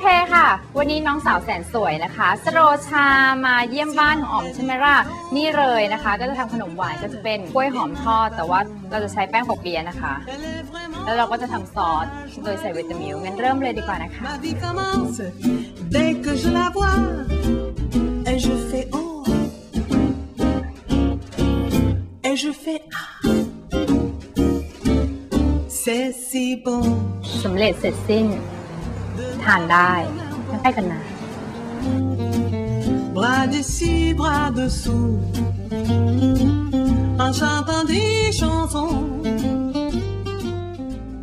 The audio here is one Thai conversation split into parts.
เคค่ะ วันนี้น้องสาวแสนสวยนะคะ สโรชามาเยี่ยมบ้านของอ๋อมใช่ไหมล่ะนี่เลยนะคะ ก็จะทำขนมหวานก็จะเป็นกล้วยหอมทอด แต่ว่าเราจะใช้แป้งปอเปียะนะคะ แล้วเราก็จะทำซอสโดยใส่วิตามิลงั้นเริ่มเลยดีกว่านะคะ Ma vie commence dès que je la vois et je fais oh et je fais ah. C'est si bon สำเร็จเสร็จสิ้น ทานได้ไม่ใกล้กันนะ bras dessus, bras dessous en chantant des chansons.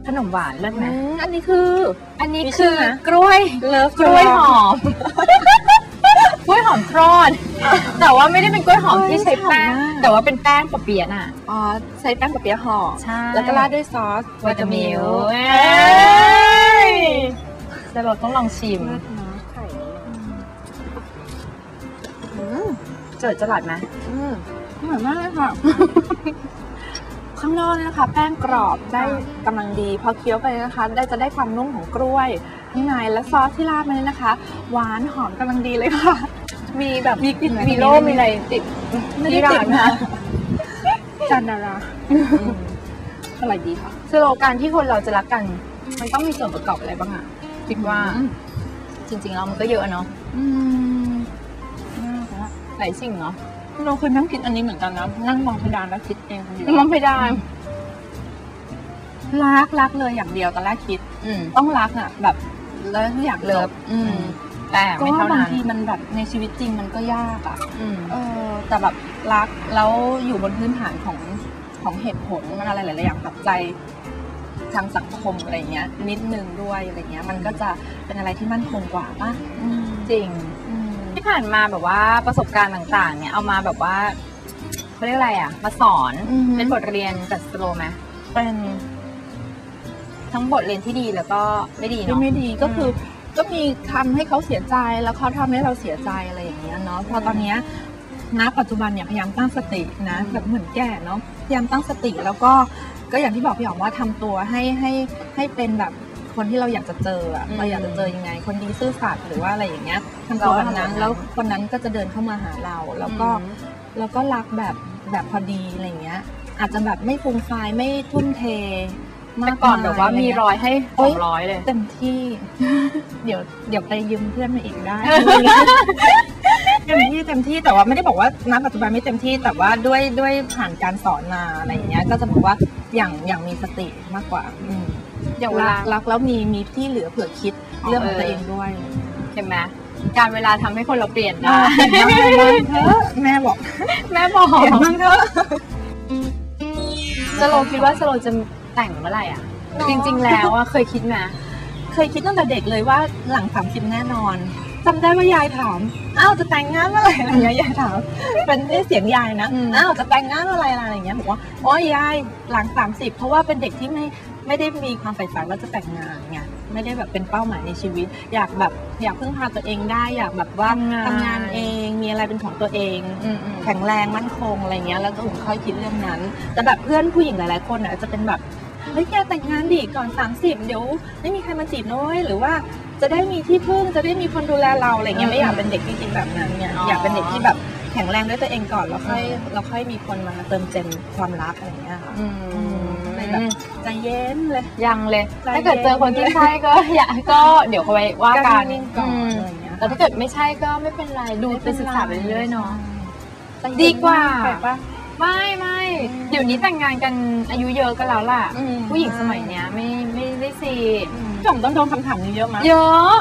ขนมหวานเลิศไหม อันนี้คือ อันนี้มีชื่คืออไหม กล้วย เลิฟกล้วยหอม กล้วยหอมทอด แต่ว่าไม่ได้เป็นกล้วยหอมที่ใช้แป้งแต่ว่าเป็นแป้งปะเปียะน่ะ อ๋อใช้แป้งกับเปี๊ยะห่อ ใช่ แล้วก็ราดด้วยซอสวิตามิลเอ้ย แต่เราต้องลองชิมราดน้ำไข่อืมเจิดจรัดไหมอืมอร่อยมากเลยค่ะ ข้างนอกเนี่ยนะคะ แป้งกรอบได้กำลังดีพอเคี้ยวไปนะคะ ได้จะได้ความนุ่มของกล้วยข้างในและซอสที่ราดมาเนี่ยนะคะ หวานหอมกำลังดีเลยค่ะ มีแบบมีกลิ่นมีโล่มีอะไรติดไม่ได้ติดนะจันดาราอร่อยดีค่ะสโลการที่คนเราจะรักกัน มันต้องมีส่วนประกอบอะไรบ้างอะ คิดว่า จริงๆแล้วมันก็เยอะเนาะอืมมากแล้วหลายสิ่งเนาะเราเคยนั่งคิดอันนี้เหมือนกันนะนั่งมองเพดานแล้วคิดเองคนเดียวมันไม่ได้รักรักเลยอย่างเดียวตอนแรกคิด อืมต้องรักอะ แบบแล้วอยากเลิเลิฟฟอืมแต่ก็ไม่เท่าบางนั้นทีมันแบบในชีวิตจริงมันก็ยากอะอืมเออ แต่แบบรักแล้วอยู่บนพื้นฐานของของเหตุผลมันอะไรหลายๆอย่างปัจจัย ทางสังคมอะไรเงี้ยนิดนึงด้วยอะไรเงี้ยมันก็จะเป็นอะไรที่มั่นคงกว่าป่ะอืมจริงอืมที่ผ่านมาแบบว่าประสบการณ์ต่างๆ เนี่ยเอามาแบบว่าเขาเรียกอะไรอะ มาสอนอือฮึเป็นบทเรียนกับสโลไหมเป็นทั้งบทเรียนที่ดีแล้วก็ไม่ดีที่เนาะไม่ดีก็คือก็มีทำให้เขาเสียใจแล้วเขาทำให้เราเสียใจอะไรอย่างเงี้ยเนาะพอตอนเนี้ยณปัจจุบันเนี่ยพยายามตั้งสตินะแบบเหมือนแก่เนาะพยายามตั้งสติแล้วก็ ก็อย่างที่บอกพี่หยองว่าทำตัวให้ให้ให้เป็นแบบคนที่เราอยากจะเจออะเราอยากจะเจอยังไง คนดีซื่อสัตย์หรือว่าอะไรอย่างเงี้ยทำตัวแบบนั้นแล้วคนนั้นก็จะเดินเข้ามาหาเรา แล้วก็แล้วก็รักแบบแบบพอดีอะไรเงี้ย อาจจะแบบไม่ฟูมฟายไม่ทุ่มเทมาแต่กก่อนแบบว่ามีะไเงี้ยรอยให้สองร้อยเลยเต็มที่ เดี๋ยวเดี๋ยวไปยืมเพื่อนมาอีกได้เต็มที่เต็มที่แต่ว่าไม่ได้บอกว่าณปัจจุบันไม่เต็มที่แต่ว่าด้วยด้วยผ่านการสอนมาอะไรอย่างเงี้ย ก็จะบอกว่า อย่างอย่างมีสติมากกว่าอืมอย่างเวรัลากรักแล้วมีมีที่เหลือเผื่อคิดอ๋อเรื่องของเออตัวเองด้วยเห็นไหมการเวลาทำให้คนเราเปลี่ยนได้เห็นบ้างเห็นบ้างเถอะแม่บอก แม่บอกเห็นบ้างเถอะสโลคิดว่าสโลจะแต่งเมื่อไหร่อะ จริง ๆ แล้วอะเคยคิดไหมเคยคิดตั้งแต่เด็กเลยว่าหลังสามสิบแน่นอน จำได้ว่ายายถามอ้าวจะแต่งงานเมื่อไหร่อะไรอย่างเงี้ยยายถามเป็นเสียงยายนะอ้าวจะแต่งงานเมื่อไหร่อะไรอย่างเงี้ยบอกว่าโอ้ยยายหลังสามสิบเพราะว่าเป็นเด็กที่ไม่ไม่ได้มีความใฝ่ฝันว่าจะแต่งงานไงไม่ได้แบบเป็นเป้าหมายในชีวิต อยากแบบอยากพึ่งพาตัวเองได้อยากแบบว่าทำงานเองมีอะไรเป็นของตัวเอง อืมอืม แข็งแรงมั่นคงอะไรเงี้ยแล้วก็ถึงค่อยคิดเรื่องนั้น แต่แบบเพื่อนผู้หญิงหลาย ๆ คนอะจะเป็นแบบเฮ้ยแกแต่งงานดิก่อน 30 เดี๋ยว ไม่มีใครมาจีบน้อยหรือว่า จะได้มีที่พึ่งจะได้มีคนดูแลเราอะไรเงี้ยไม่อยากเป็นเด็กที่คิดแบบนั้นเนี่ยอยากเป็นเด็กที่แบบแข็งแรงด้วยตัวเองก่อนแล้วค่อยแล้วค่อยมีคนมาเติมเต็มความรักอะไรเงี้ยค่ะอืมเลยแบบใจเย็นเลยยังเลยใจถ้าเกิดเจอคนที่ใช่ก็อย่าก็เดี๋ยวเขาไปว่ากันนิ่งๆก่อนอืมอะไรเงี้ยแต่ถ้าเกิดไม่ใช่ก็ไม่เป็นไรดูไปศึกษาไปเรื่อยๆเนาะใจเย็นดีกว่าแปลปะไม่ไม่เดี๋ยวนี้แต่งงานกันอายุเยอะก็แล้วล่ะอืมผู้หญิงสมัยเนี้ยไม่ไม่ ได้สิจอมต้องโดนคำถามนี้เยอะมั้ยเยอะ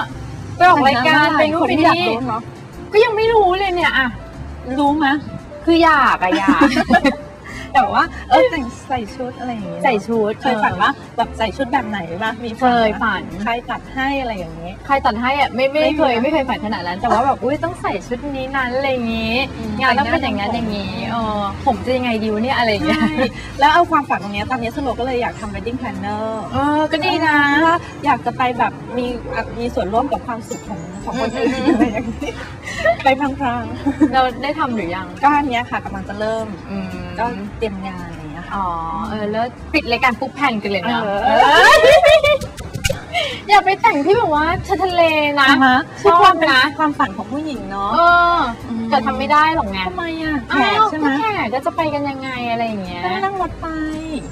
ไปออกรายการไปนู่นคนไปที่อยากนี่รู้เนาะก็ยังไม่รู้เลยเนี่ยอะรู้ไหมคืออยากอะอยาก แต่ว่าเออแต่งใส่ชุดอะไรอย่างเงี้ยใส่ชุดเคยฝันว่าแบบใส่ชุดแบบไหนบ้างมีเคยฝันใครตัดให้อะไรอย่างเงี้ยใครตัดให้อะไม่ไม่ไม่เคยมีนะไม่เคยฝันขนาดนั้นแต่ว่าแบบอุ้ยต้องใส่ชุดนี้นั้นอะไรอย่างงี้อืมงานต้องเป็นอย่างนั้นแต่องหน้าย่างงี้เออผมจะยังไงดีวะเนี่ยอะไรอย่างเงี้ยใช่แล้วเอาความฝันตรงเนี้ยตอนนี้สโลก็เลยอยากทำ wedding planner เออก็ดีนะเพราว่าอยากจะไปแบบมีมีส่วนร่วมกับความสุขของของคนอื่นอะไรอย่างเงี้ยไปพลางเราได้ทำหรือยังๆก็อันเนี้ยค่ะกำลังจะเริ่มอืมก็เตรียมงานอะไรอย่างเงี้ยค่ะ อ๋อ เออ แล้วปิดรายการปุ๊บแผ่นกันเลยเนาะเออเออ อย่าไปแต่งแต่งที่แบบว่าชายทะเลนะอ่าฮะชอบความเป็นนะ ความฝันของผู้หญิงเนาะเออแต่ทำไม่ได้หรอกไงทำไมอะแขอ้ากวใช่ไหมก็แขกก็จะไปกันยังไงอะไรอย่างเงี้ยก็นั่งรถไป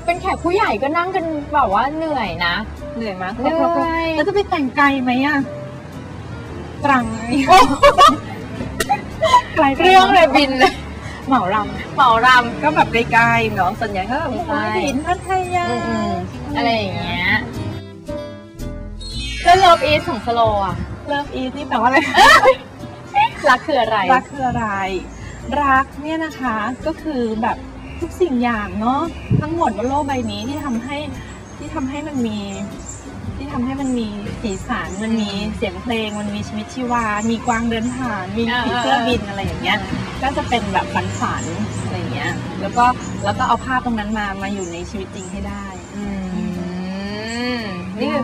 เป็นแขกผู้ใหญ่ก็นั่งกันแบบว่าเหนื่อยนะ เหนื่อยไหมยเหนื่อย แล้วจะไปแต่งไกลไหมอะตรังไกลไปเรื่องเลยบินเลย เหมาลเหมารำก็แบบไกลๆเนาะส่วนใหญ่ก็แบบใช่หัวหินพัทยาำอะไรอย่างเงี้ยแล้วเลิฟอีทของสโลอะเลิฟอีทนี่แปลว่าอะไรรักคืออะไรรักคืออะไร รักเนี่ยนะคะก็คือแบบทุกสิ่งอย่างเนาะทั้งหมดบนโลกใบนี้ที่ทำให้ ที่ทำให้มันมี ที่ทำให้มันมีสีสันมันมีเสียงเพลงมันมีชีวิตชีวา มีกวางเดินผ่านมีอ่าผีเสื้อบินอะไรอย่างเงี้ย ก็จะเป็นแบบฝันฝันๆอะไรอย่างเงี้ย แล้วก็แล้วก็เอาภาพตรงนั้นมามาอยู่ในชีวิตจริงให้ได้อืมนี่คือ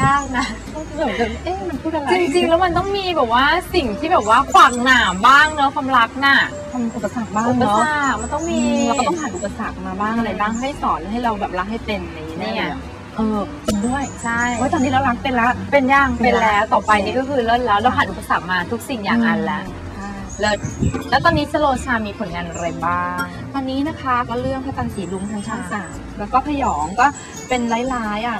ยากนะ เหมือนกับเอ๊ะมันพูดอะไรจริงๆ แล้วมันต้องมีแบบว่าสิ่งที่แบบว่าขวางหนามบ้างเนอะความรักน่ะทำอุปสรรคบ้างอุปเนาะ สรรคมันต้องมี เราก็ต้องผ่านอุปสรรคมาบ้างอะไรบ้างให้สอนให้เราแบบรักให้เป็นอะไรอย่าง นี่เงี้ไงยเออจริงด้วยใช่ว่าตอนนี้เรารักเป็นละเป็นย่างเป็เป็นนแล้แล้ววต่อไปนี่ก็คือเลิศแล้วเราผ่านอุปสรรคมาทุกสิ่งอย่างอันแล้วค่ะเลิศแล้วตอนนี้สโลชามีผลงานอะไรบ้าง ตอนนี้นะคะก็เรื่องพระจันทร์สีลุงทางช่องค่ะสามแล้วก็พยองก็เป็นร้ายๆอะ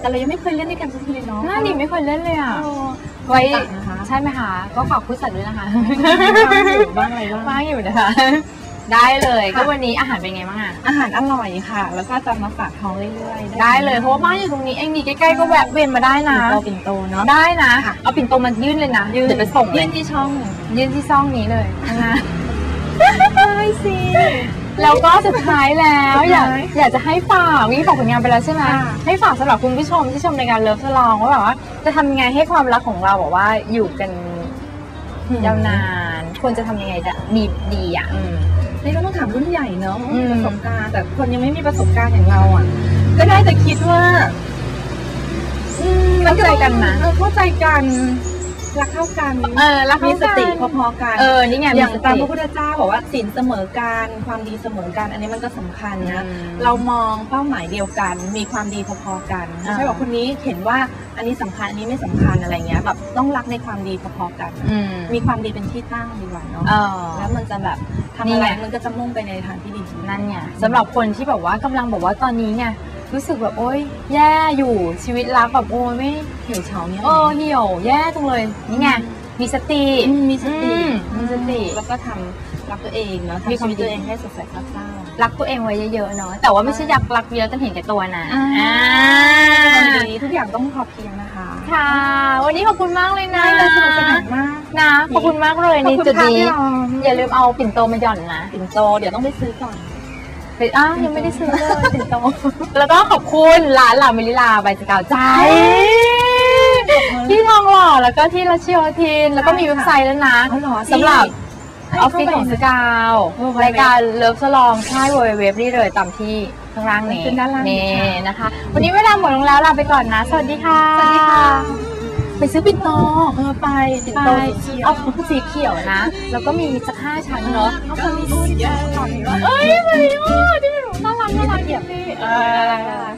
แต่เรายังไม่เคยเล่นด้วยกันสักทีเลยเนาะน่าดีไม่เคยเล่นเลยอะเออไว้ต่างนะคะใช่ไหมคะก็ฝากผู้จัดด้วยนะคะบ้างอยู่บ้างอะไรบ้างว่างอยู่นะคะ ได้เลยค่ะก็วันนี้อาหารเป็นไงบ้างอะอาหารอร่อยค่ะ แล้วก็จะมาฝากท้องเรื่อยๆได้เลยเพราะว่าบ้านอยู่ตรงนี้เองดีใกล้ๆก็แวะเวียนมาได้ปิ่นะนโตปิ่นโตเนาะได้นะค่ะเอาปิ่นโตมันยื่นเลยนะเดี๋ยวไปส่งเลยื่ยนที่ช่อง ยื่นที่ซ่องนี้เลยนะคะได้สิแล้วก็สุดท้ายแล้วสุดอยาท้ากยอยากจะให้ฝากวิ่งฝากผลงานไปแล้วใช่ไหมค่ะให้ฝากสำหรับคุณผู้ชมที่ชมในการเลิฟสลองว่าแบบว่า จะทำยังไงให้ความรักของเราแบบว่าอยู่กันยาวนาน ควรจะทำยังไงจะดีดีอะอืม นี่ก็ต้องถามรุ่นใหญ่เนาะอืม ประสบการณ์แต่คนยังไม่มีประสบการณ์อย่างเราอะ ก็ได้แต่คิดว่าอืมเข้าใจกันนะ เออเข้าใจกัน รักเท่ากันเออรักมีมีสติพอๆกันเออ นี่ไงอมีย่างสตามติ พระพุทธเจ้าบอกว่าศีลเสมอกันความดีเสมอกัน อันนี้มันก็สำคัญนะอืมเรามองเป้าหมายเดียวกัน มีความดีพอๆกันไม่อ่าใช่ว่าคนนี้เห็นว่าอันนี้สำคัญอันนี้ไม่สำคัญอะไรเงี้ยแบบต้องรักในความดีพอๆกัน อืมมีความดีเป็นที่ตั้งดีกว่าเนาะเออ แล้วมันจะแบบทำนี่อะไรไง มันก็จะมุ่งไปในทางที่ดีนั่นไงสำหรับคนที่แบบว่ากำลังแบบว่าตอนนี้ไง รู้สึกแบบโอ๊ยแย่อยู่ชีวิตรักแบบโอ้ยไม่เหี่ยวเฉาเนี่ยเออเหี่ยวแย่จังเลยนี่ไงมีสติอืมมีสติอืมมีสติแล้วก็ทำรักตัวเองเนาะมีทำความชีวิตดีตัวเองให้สดใสซาบซ่ารักตัวเองไว้เยอะๆเนาะแต่ว่าไม่ใช่อยากรักเยอะจนเห็นแก่ตัวนะอ่าอ่าวันนี้ทุกอย่างต้องพอเพียงนะคะ ค่ะ วันนี้ขอบคุณมากเลยนะได้เลยสนุกสนานมากนะขอบคุณมากเลยขอบนี่คุณจุดค่ะนี้พี่ออมอย่าลืมเอาปิ่นโตมาหย่อนนะปิ่นโตเดี๋ยวต้องไปซื้อก่อน ไปอ้าวยังไม่ได้ซื้อเลยปิ่นโตแล้วก็ขอบคุณร้านลาเมลิลาใบสกาวใจ ที่ทองหล่อแล้วก็ที่ราชโยธิน แล้วก็มีเว็บไซต์แล้วนะอ๋อเหรอสำหรับที่ออฟฟิศของสกาวเออรายการเลิฟสลองใช่เว็บนี่เลยตามที่ข้างล่างนี้ขึ้นด้านล่างนี้นี่ค่ะนะคะ วันนี้เวลาหมดลงแล้วลาไปก่อนนะ สวัสดีค่ะ สวัสดีค่ะ ไปซื้อปิ่นโตเออไปปิ่นไปโตสีเขียว เอาสีเขียวนะ แล้วก็มีสักห้าชั้นเนาะเอาคนนี้พูดก่อนเอ้ยมาริโอที่หนูน่ารักน่ารักอย่างนี้เออ